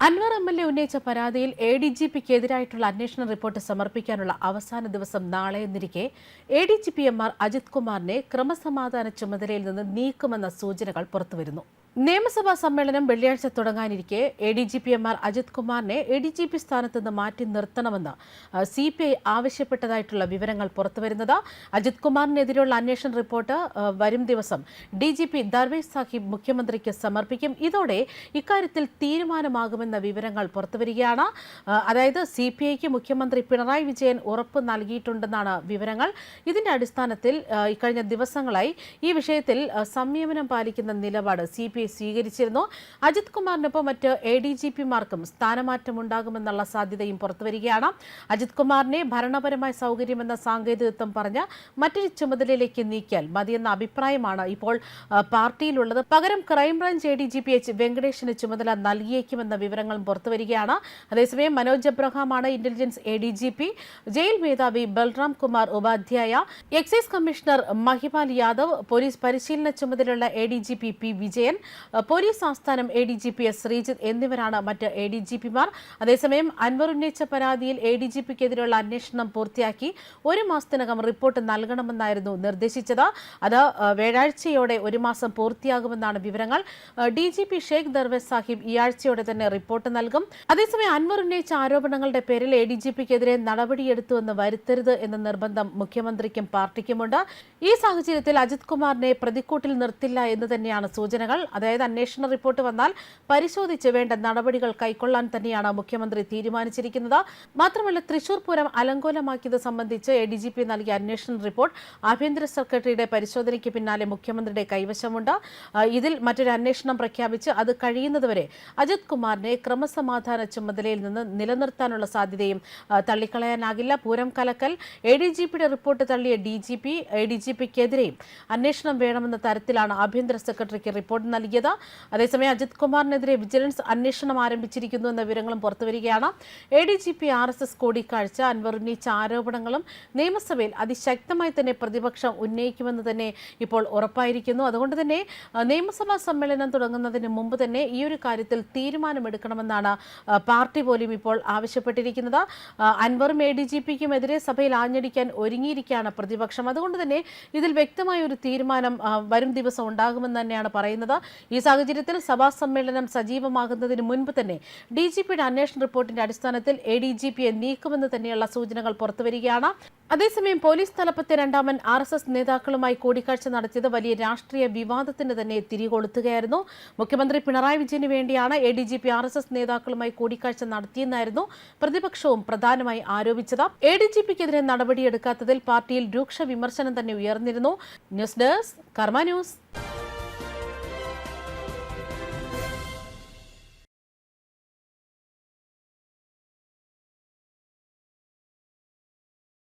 Anwar M L A ഉന്നയിച്ച പരാതിയിൽ A D G പിക്ക് എതിരായിട്ടുള്ള അന്വേഷണ റിപ്പോർട്ട് സമർപ്പിക്കാനുള്ള അവസാന ദിവസം നാളെ എന്നിരിക്കെ A D G P M R Ajith കുമാറിനെ ക്രമസമാധാന ചുമതലയിൽ നിന്ന് നീക്കുമെന്ന സൂചനകൾ പുറത്തുവരുന്നു. നിയമസഭാ സമ്മേളനം വെള്ളിയാഴ്ച തുടങ്ങാനിരിക്കെ A D G P M Ajith കുമാറിനെ എ ഡി ജി പി സ്ഥാനത്ത് നിന്ന് മാറ്റി നിർത്തണമെന്ന് സി പി ഐ ആവശ്യപ്പെട്ടതായിട്ടുള്ള വിവരങ്ങൾ പുറത്തുവരുന്നത്. അജിത് കുമാറിനെതിരെയുള്ള അന്വേഷണ റിപ്പോർട്ട് വരും ദിവസം D G P Darvesh Sahib മുഖ്യമന്ത്രിക്ക് സമർപ്പിക്കും. ഇതോടെ ഇക്കാര്യത്തിൽ തീരുമാനമാകുമെന്ന വിവരങ്ങൾ പുറത്തുവരികയാണ്. അതായത് സി പി ഐക്ക് മുഖ്യമന്ത്രി പിണറായി വിജയൻ ഉറപ്പ് നൽകിയിട്ടുണ്ടെന്നാണ് വിവരങ്ങൾ. ഇതിന്റെ അടിസ്ഥാനത്തിൽ ഇക്കഴിഞ്ഞ ദിവസങ്ങളായി ഈ വിഷയത്തിൽ സംയമനം പാലിക്കുന്ന നിലപാട് സി പി ഐ സ്വീകരിച്ചിരുന്നു. അജിത് കുമാറിനൊപ്പം മറ്റ് എ ഡി ജി പിമാർക്കും സ്ഥാനമാറ്റമുണ്ടാകുമെന്നുള്ള സാധ്യതയും പുറത്തുവരികയാണ് അജിത് കുമാറിനെ ഭരണപരമായ സൗകര്യമെന്ന സാങ്കേതികത്വം പറഞ്ഞ് മറ്റൊരു ചുമതലയിലേക്ക് നീക്കിയാൽ മതിയെന്ന അഭിപ്രായമാണ് ഇപ്പോൾ പാർട്ടിയിലുള്ളത്. പകരം crime branch A D G P H വെങ്കടേഷിന് ചുമതല നൽകിയേക്കുമെന്ന വിവരങ്ങളും പുറത്തുവരികയാണ് അതേസമയം Manoj അബ്രഹാമാണ് intelligence A D G P. Jail മേധാവി Balram Kumar Upadhyaya. Excise commissioner Mahipal Yadav. Police പരിശീലന ചുമതലയുള്ള A D G P P Vijayan. Police ആസ്ഥാനം A D G P S Sreejith എന്നിവരാണ് മറ്റ് എ ഡി ജി പിമാർ അതേസമയം അൻവർ ഉന്നയിച്ച പരാതിയിൽ എ ഡി ജി പിക്കെതിരെയുള്ള അന്വേഷണം പൂർത്തിയാക്കി ഒരു മാസത്തിനകം റിപ്പോർട്ട് നൽകണമെന്നായിരുന്നു നിർദ്ദേശിച്ചത്. അത് വ്യാഴാഴ്ചയോടെ ഒരു മാസം പൂർത്തിയാകുമെന്നാണ് വിവരങ്ങൾ. D G P Sheikh Darvesh Sahib ഈ ആഴ്ചയോടെ തന്നെ റിപ്പോർട്ട് നൽകും. അതേസമയം അൻവർ ഉന്നയിച്ച ആരോപണങ്ങളുടെ പേരിൽ എ ഡി ജി പിക്കെതിരെ നടപടിയെടുത്തുവെന്ന് വരുത്തരുത് എന്ന നിർബന്ധം മുഖ്യമന്ത്രിക്കും പാർട്ടിക്കുമുണ്ട്. ഈ സാഹചര്യത്തിൽ അജിത് കുമാറിനെ പ്രതിക്കൂട്ടിൽ നിർത്തില്ല എന്ന് തന്നെയാണ് സൂചനകൾ. അതായത് അന്വേഷണ റിപ്പോർട്ട് വന്നാൽ പരിശോധിച്ച് വേണ്ട നടപടികൾ കൈക്കൊള്ളാൻ തന്നെയാണ് മുഖ്യമന്ത്രി തീരുമാനിച്ചിരിക്കുന്നത്. മാത്രമല്ല തൃശൂർ പൂരം അലങ്കോലമാക്കിയത് സംബന്ധിച്ച് എ ഡി ജി പി നൽകിയ അന്വേഷണ റിപ്പോർട്ട് ആഭ്യന്തര സെക്രട്ടറിയുടെ പരിശോധനയ്ക്ക് പിന്നാലെ മുഖ്യമന്ത്രിയുടെ കൈവശമുണ്ട്. ഇതിൽ മറ്റൊരു അന്വേഷണം പ്രഖ്യാപിച്ച് അത് കഴിയുന്നതുവരെ അജിത് കുമാറിനെ ക്രമസമാധാന ചുമതലയിൽ നിന്ന് നിലനിർത്താനുള്ള സാധ്യതയും തള്ളിക്കളയാനാകില്ല. പൂരം കലക്കൽ എ ഡി ജി പിയുടെ റിപ്പോർട്ട് തള്ളിയ D G P A D G പിക്കെതിരെയും അന്വേഷണം വേണമെന്ന തരത്തിലാണ് ആഭ്യന്തര സെക്രട്ടറിക്ക് റിപ്പോർട്ട് നൽകിയത്. അതേസമയം അജിത് കുമാറിനെതിരെ വിജിലൻസ് അന്വേഷണം ആരംഭിച്ചിരിക്കുന്നു എന്ന വിവരങ്ങളും പുറത്തുവരികയാണ്. A D G P R S S കൂടിക്കാഴ്ച അൻവർ ഉന്നയിച്ച ആരോപണങ്ങളും നിയമസഭയിൽ അതിശക്തമായി തന്നെ പ്രതിപക്ഷം ഉന്നയിക്കുമെന്ന് തന്നെ ഇപ്പോൾ ഉറപ്പായിരിക്കുന്നു. അതുകൊണ്ട് തന്നെ നിയമസഭാ സമ്മേളനം തുടങ്ങുന്നതിന് മുമ്പ് തന്നെ ഈ ഒരു കാര്യത്തിൽ തീരുമാനമെടുക്കണമെന്നാണ് പാർട്ടി പോലും ഇപ്പോൾ ആവശ്യപ്പെട്ടിരിക്കുന്നത്. അൻവറും എ ഡി ജി പിക്കും എതിരെ സഭയിൽ ആഞ്ഞടിക്കാൻ ഒരുങ്ങിയിരിക്കുകയാണ് പ്രതിപക്ഷം. അതുകൊണ്ട് തന്നെ ഇതിൽ വ്യക്തമായ ഒരു തീരുമാനം വരും ദിവസം ഉണ്ടാകുമെന്ന് തന്നെയാണ് പറയുന്നത്. ഈ സാഹചര്യത്തിൽ സഭാ സമ്മേളനം സജീവമാകുന്നതിന് മുൻപ് തന്നെ ഡി ജി പിയുടെ അന്വേഷണ റിപ്പോർട്ടിന്റെ അടിസ്ഥാനത്തിൽ എ ഡി ജി പിയെ നീക്കുമെന്ന് തന്നെയുള്ള സൂചനകൾ പുറത്തുവരികയാണ്. അതേസമയം പോലീസ് തലപ്പത്തെ രണ്ടാമൻ ആർ എസ് എസ് നേതാക്കളുമായി കൂടിക്കാഴ്ച നടത്തിയത് വലിയ രാഷ്ട്രീയ വിവാദത്തിന് തന്നെ തിരികൊളുത്തുകയായിരുന്നു. മുഖ്യമന്ത്രി പിണറായി വിജയന് വേണ്ടിയാണ് A D G P R S S നേതാക്കളുമായി കൂടിക്കാഴ്ച നടത്തിയെന്നായിരുന്നു പ്രതിപക്ഷവും പ്രധാനമായി ആരോപിച്ചത്. എ ഡി ജി പിക്കെതിരെ നടപടിയെടുക്കാത്തതിൽ പാർട്ടിയിൽ രൂക്ഷ വിമർശനം തന്നെ ഉയർന്നിരുന്നു. News desk Karma news.